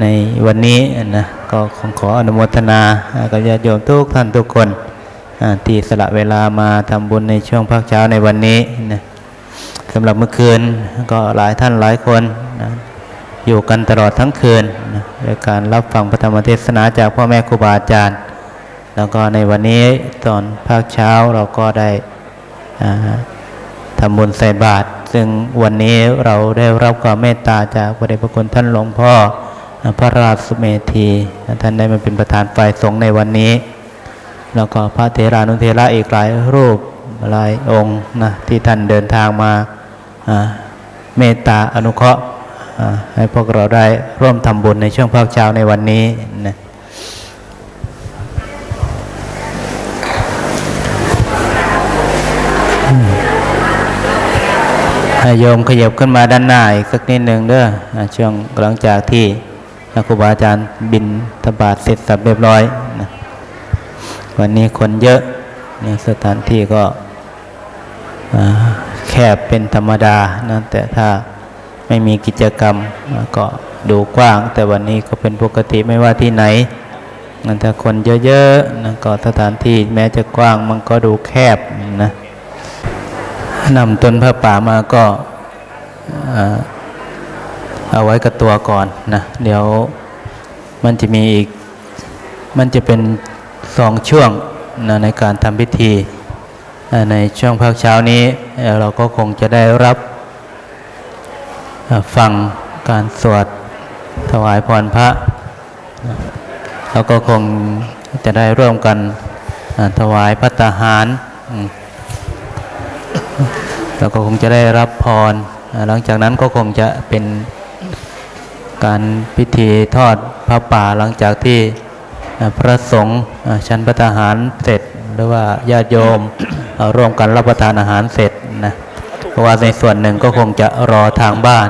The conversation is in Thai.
ในวันนี้นะก็ขอขออนุโมทนากับญาติโยมทุกท่านทุกคนที่สละเวลามาทำบุญในช่วงภาคเช้าในวันนี้นะสำหรับเมื่อคืนก็หลายท่านหลายคนนะอยู่กันตลอดทั้งคืนนะในการรับฟังพระธรรมเทศนาจากพ่อแม่ครูบาอาจารย์ แล้วก็ในวันนี้ตอนภาคเช้าเราก็ได้อ่าทำบุญใส่บาตรซึ่งวันนี้เราได้รับความเมตตาจากพระเดชพระคุณท่านหลวงพ่อ พระราชเมธีท่านได้มาเป็นประธานฝ่ายสงฆ์ในวันนี้ แล้วก็พระเถรานุเถระอีกหลายรูปหลายองค์นะที่ท่านเดินทางมาเมตตาอนุเคราะห์ให้พวกเราได้ร่วมทำบุญในช่วงภาคเช้าในวันนี้นะให้โยมขยับขึ้นมาด้านหน้าอีกสักนิดหนึ่งเด้อช่วงหลังจากที่ ครูบาอาจารย์บินทบาทเสร็จสับเรียบร้อยนะวันนี้คนเยอะนี่สถานที่ก็แคบเป็นธรรมดานะแต่ถ้าไม่มีกิจกรรมก็ดูกว้าง แต่วันนี้ก็เป็นปกติไม่ว่าที่ไหนนั่นถ้าคนเยอะๆนะก็สถานที่แม้จะกว้างมันก็ดูแคบนะนำต้นผ้าป่ามาก็ เอาไว้กับตัวก่อนนะเดี๋ยวมันจะมีอีก มันจะเป็นสองช่วงนะในการทำพิธี ในช่วงภาคเช้านี้ เราก็คงจะได้รับฟังการสวดถวายพรพระนะแล้วก็คงจะได้ร่วมกันถวายพัตตาหารอืมแล้วก็คงจะได้รับพร หลังจากนั้นก็คงจะเป็น การพิธีทอดพระป่าหลังจากที่พระสงฆ์ชั้นพระทหารเสร็จ หรือว่าญาติโยมร่วมกันรับประทานอาหารเสร็จนะเพราะว่าในส่วนหนึ่งก็คงจะรอทางบ้าน